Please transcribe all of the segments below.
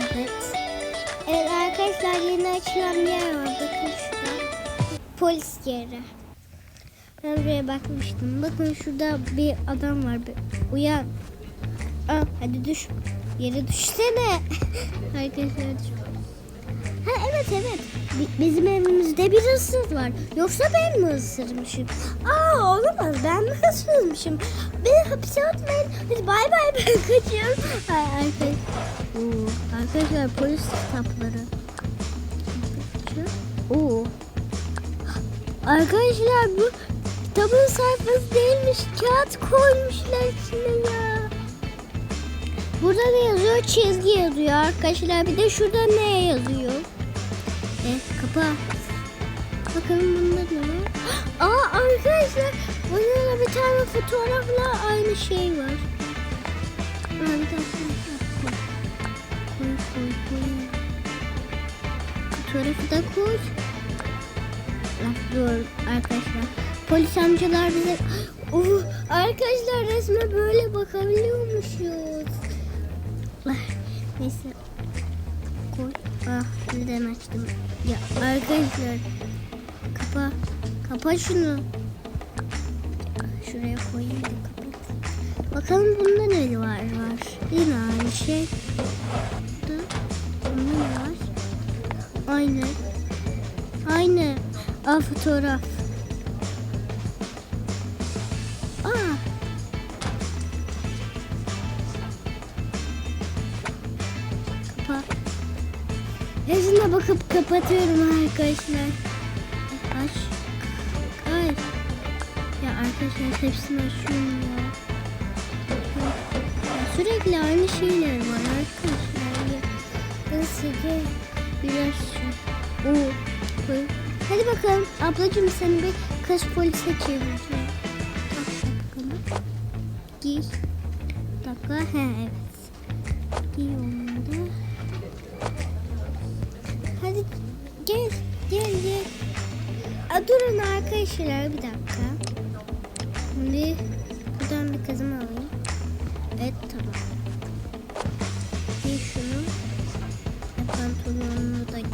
Evet. Evet arkadaşlar yeni açılan bir yer var. Bakın şurada. Polis yeri. Ben buraya bakmıştım. Bakın şurada bir adam var. Bir, uyan. Aa, hadi düş. Yere düşsene. arkadaşlar düş. Ha evet evet. Bi- Bizim evimizde bir hırsız var. Yoksa ben mi ısırmışım? Aa olamaz ben mi hırsızmışım? Beni hapse atmayın. Hadi bay bay ben kaçıyorum. Ay, arkadaş... Oo, arkadaşlar polis kitapları. Oo. Arkadaşlar bu kitabın sayfası değilmiş. Kağıt koymuşlar içine ya. Burada ne yazıyor? Çizgi yazıyor arkadaşlar. Bir de şurada ne yazıyor? E, kapa. Bakalım bunda ne var? Aa arkadaşlar da bir tane fotoğrafla aynı şey var. Dakika. Koy koy koy. Fotoğrafı da koy. Bak dur arkadaşlar. Polis amcalar bize... Uh, arkadaşlar resme böyle bakabiliyormuşuz. Ah, Neyse. Koy. Ah neden açtım? Ya arkadaşlar. Kapa. Kapa şunu. Şuraya koyayım da kapat. Bakalım bunda ne var var. Yine aynı şey. Burada. Bunda ne var? Aynı. Aynı. Aa fotoğraf. Hepsine bakıp kapatıyorum arkadaşlar. Aç. Ay. Ya arkadaşlar hepsini açıyorum ya. ya sürekli aynı şeyler var arkadaşlar. Ya. Ben size biraz şu. Oo. koy. Hadi bakalım. Ablacığım seni bir kız polise çevireceğim. Giy. Dakika. He evet. Giy onu gel gel gel. Aa, durun arkadaşlar bir dakika. Şimdi buradan bir kızımı alayım. Evet tamam. Giy şunu. Pantolonunu da giy.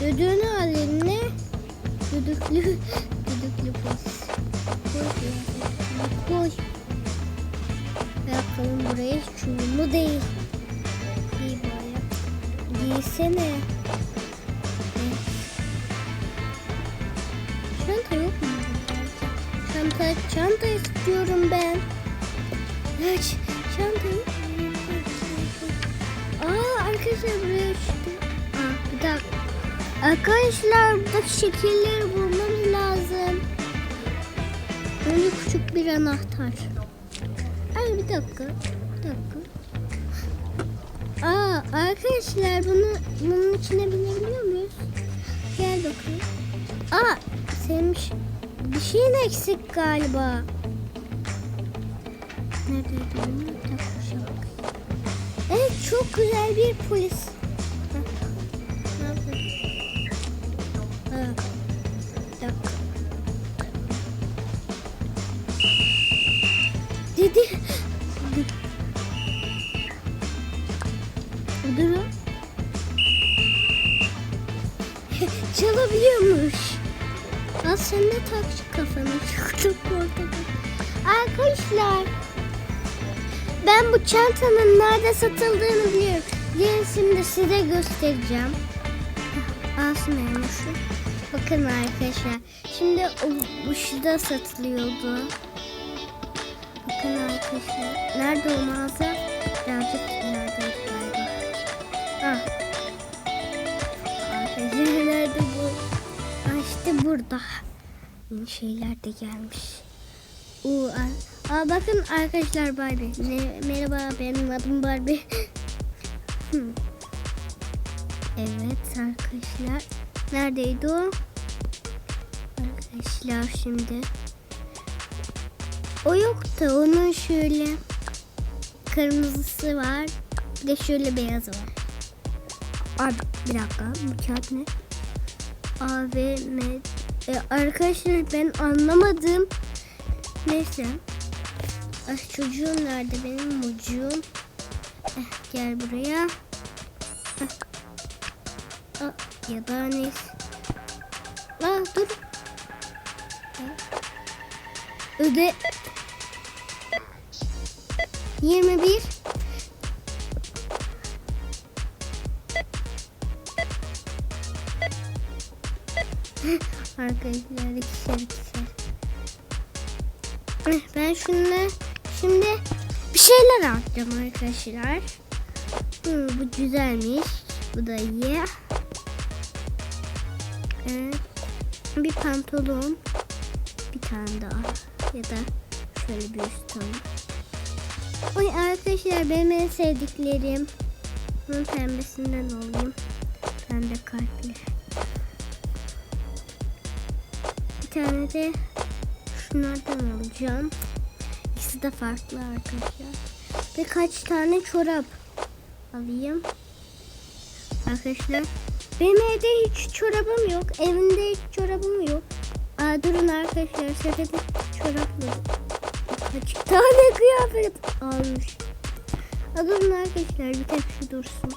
Düdüğünü al eline. Düdüklü, düdüklü polis. Koy. Ve bakalım buraya çubuğu değil. Giysene. Çanta yok mu? Çanta, çanta istiyorum ben. Aç, çanta? Aa arkadaşlar buraya. Aa bir dakika. Arkadaşlar buradaki şekilleri bulmamız lazım. Böyle küçük bir anahtar. Ay bir dakika. Bir dakika. Aa arkadaşlar bunu bunun içine binebiliyor muyuz? Gel bakalım. Aa senin bir şey- şeyin eksik galiba. Neredeydi bakayım. Evet çok güzel bir polis. Ne yapıyorsun? Al sen de tak şu kafana. Çok korktum. Arkadaşlar. Ben bu çantanın nerede satıldığını biliyorum. Gelin şimdi size göstereceğim. Alsın elması. Bakın arkadaşlar. Şimdi bu şurada satılıyordu. Bakın arkadaşlar. Nerede o mağaza? Burada. Yeni şeyler de gelmiş. Oo, aa, bakın arkadaşlar Barbie. Me- merhaba benim adım Barbie. Hmm. evet arkadaşlar. Neredeydi o? Arkadaşlar şimdi. O yoktu. Onun şöyle kırmızısı var. Bir de şöyle beyazı var. Abi bir dakika. Bu kağıt ne? A, V, M. E, arkadaşlar ben anlamadım. Neyse. Ah çocuğum nerede benim çocuğum? Eh, gel buraya. Ah. Ah, ya da neyse. Ah dur. Öde. 21 Arkadaşlar ikişer ikişer. Eh, Ben şununla şimdi bir şeyler alacağım arkadaşlar. Hı, bu güzelmiş. Bu da iyi. Evet. Bir pantolon. Bir tane daha. Ya da şöyle bir üst. Oy arkadaşlar benim en sevdiklerim. Bunun pembesinden alayım. Pembe kalpli. Tane de şunlardan alacağım. İkisi de farklı arkadaşlar. Birkaç tane çorap alayım. Arkadaşlar benim evde hiç çorabım yok. Evimde hiç çorabım yok. Aa, durun arkadaşlar sepete çorapla kaç tane kıyafet almış. Aa, durun arkadaşlar bir şu dursun.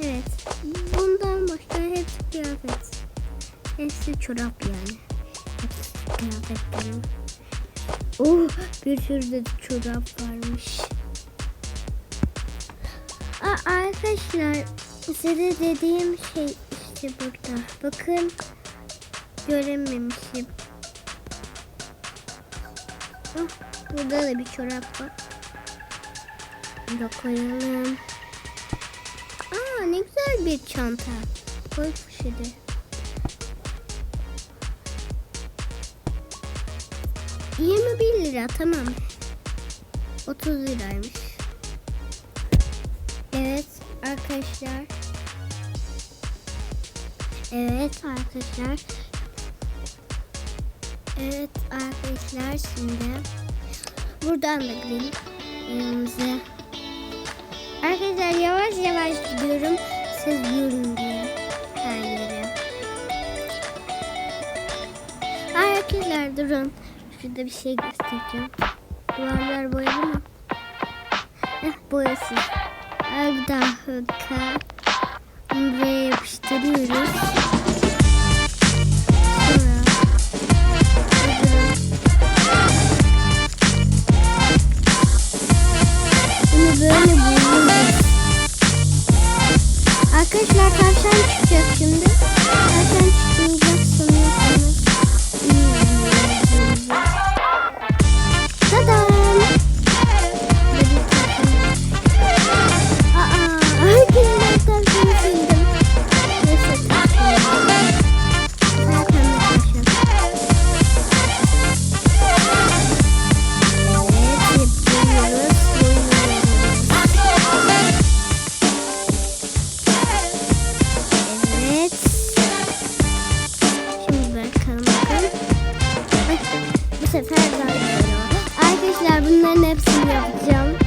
Evet. Bundan başka kıyafet neredeyse çorap yani. Kıyafetlerim. Oh bir sürü de çorap varmış. Aa, arkadaşlar size dediğim şey işte burada. Bakın görememişim. Oh, burada da bir çorap var. Burada koyalım. Aa ne güzel bir çanta. Koy poşete. 21 lira tamam. 30 liraymış. Evet arkadaşlar. Evet arkadaşlar. Evet arkadaşlar şimdi buradan da gidelim evimize. Arkadaşlar yavaş yavaş gidiyorum. Siz yürüyün diye her yere. Arkadaşlar durun. Şurada bir şey göstereceğim. Duvarlar boyalı mı? Heh boyasız. Bir dakika. Buraya yapıştırıyoruz. Böyle boyuyoruz. Arkadaşlar tavşan çıkacak şimdi. Yapacağım.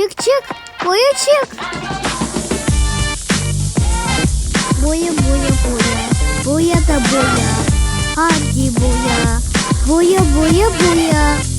Чик-чик, боючик. боя-буя-буя, боя та боя, гарді буя-буя-буя. боя.